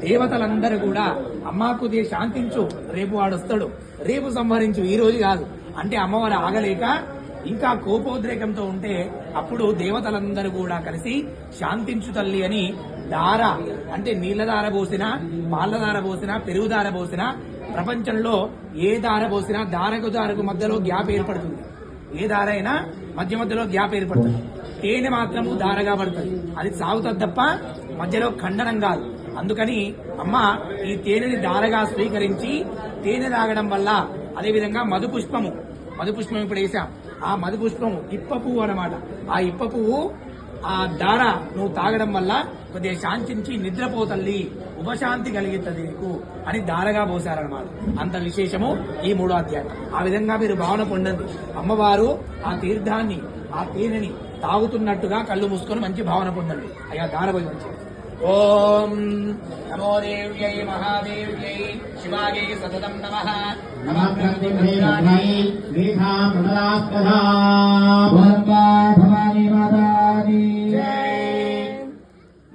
దేవతలందరూ కూడా అమ్మా కొద్దిగా శాంతించు రేపు వాడు వస్తాడు. రేపు సంహరించు ఈ రోజు కాదు. అంటే అమ్మవారు ఆగలేక ఇంకా కోపోద్రేకంతో ఉంటే అప్పుడు దేవతలందరూ కూడా కలిసి శాంతించు తల్లి అని దార అంటే నీళ్ళ దార పోసినా పాళ్ళ దార పోసినా పెరుగు దార పోసినా ప్రపంచంలో ఏ దార పోసినా దారకు దారకు మధ్యలో గ్యాప్ ఏర్పడుతుంది. ఏ దార అయినా మధ్య మధ్యలో గ్యాప్ ఏర్పడుతుంది. తేనె మాత్రము దారగా పడుతుంది. అది సాగుతుంది తప్ప మధ్యలో ఖండనం కాదు. అందుకని అమ్మ ఈ తేనెని దారగా స్వీకరించి తేనె తాగడం వల్ల అదేవిధంగా మధు పుష్పము మధు పుష్పం ఇప్పుడు వేసాం? ఆ మధు పుష్పం ఇప్ప పువ్వు అనమాట ఆ ఇప్ప పువ్వు ఆ దార నువ్వు తాగడం వల్ల కొద్దిగా శాంతించి నిద్రపోతల్లి ఉపశాంతి కలిగిస్తుంది నీకు అని దారగా పోశారనమాట అంత విశేషము ఈ మూడో అధ్యాయం. ఆ విధంగా మీరు భావన పొందండి. అమ్మవారు ఆ తీర్థాన్ని ఆ తేనెని తాగుతున్నట్టుగా కళ్ళు మూసుకొని మంచి భావన పొందండి. అయ్యా దార పోయి మంచి ఓం నమో దేవ్యై మహాదేవ్యై శివాయై సతతం నమ.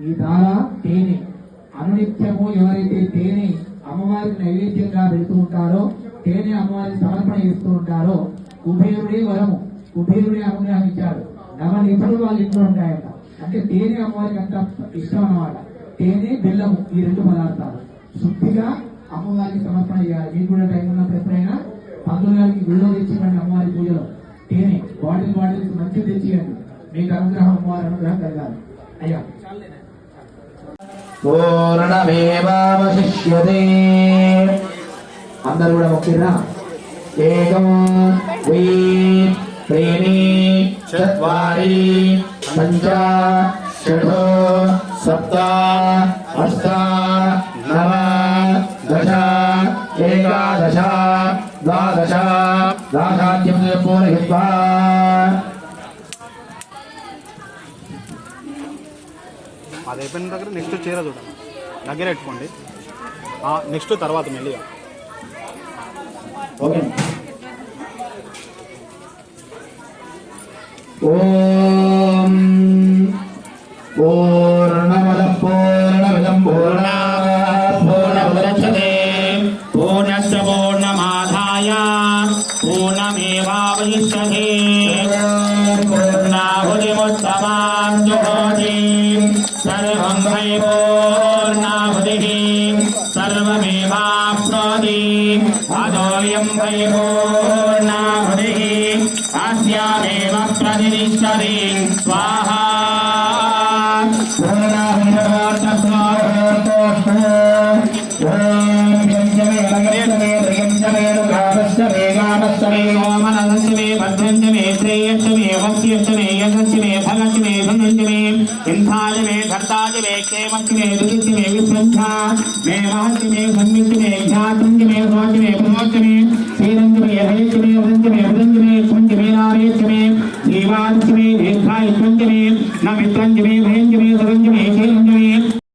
ఈ ధార తేనె. అనునిత్యము ఎవరైతే తేనె అమ్మవారికి నైవేద్యంగా పెడుతూ ఉంటారో తేనె అమ్మవారికి సమర్పణ చేస్తూ ఉంటారో కుబేరుడే వరము. కుబేరుడే అనుగ్రహం ఇచ్చాడు. నవనిధులు వాళ్ళ ఇంట్లో ఉంటాయట. అంటే తేనె అమ్మవారికి అంత ఇష్టం అన్నమాట. తేనె బెల్లము ఈ రెండు పదార్థాలు. శుద్ధిగా అమ్మవారికి సమర్పణ చేయాలి. మీకు కూడా టైం ఉన్నప్పుడు ఎప్పుడైనా పంతులు గారికి గుళ్ళో తెచ్చివ్వండి అమ్మవారి పూజలో. తేనె బాటిల్ బాటిల్స్ మంచి తెచ్చియండి. మీకు అనుగ్రహం అమ్మవారి అనుగ్రహం కలగాలి. అయ్యా. పూర్ణమేవావశిష్యతే. అందరూ కూడా మొక్కిర్రా? ఏకం ద్వై త్రీణి పంచ షఠ సప్త అష్ట నవ దశ ఏకాదశ ద్వాదశ దాశాద్యం పూరయిత్వా అది అయిపోయిన దగ్గర నెక్స్ట్ చీర చూడండి దగ్గర పెట్టుకోండి. నెక్స్ట్ తర్వాత మెల్లిగా. ఓకే. ఓం पूर्णाहुतिमुत्तमां जुहोति सर्वं वै पूर्णाहुतिः सर्वमेवाप्नोति अतोऽयं वै पूर्णाहुतिः अस्यामेव प्रतिष्ठति स्वाहा संगमे सिंधाय मे धर्ताय मे केवच मे दुर्गति मे विश्वंधा मे महति मे संमिति मे ध्यातंग मे रोच मे प्रमोच मे श्रीरंग मे हरिच मे वृंग मे वृंग मे कुंज मे नारेच मे जीवांश मे दीर्घाय कुंज मे न मित्रंज मे भयंज मे सुरंज मे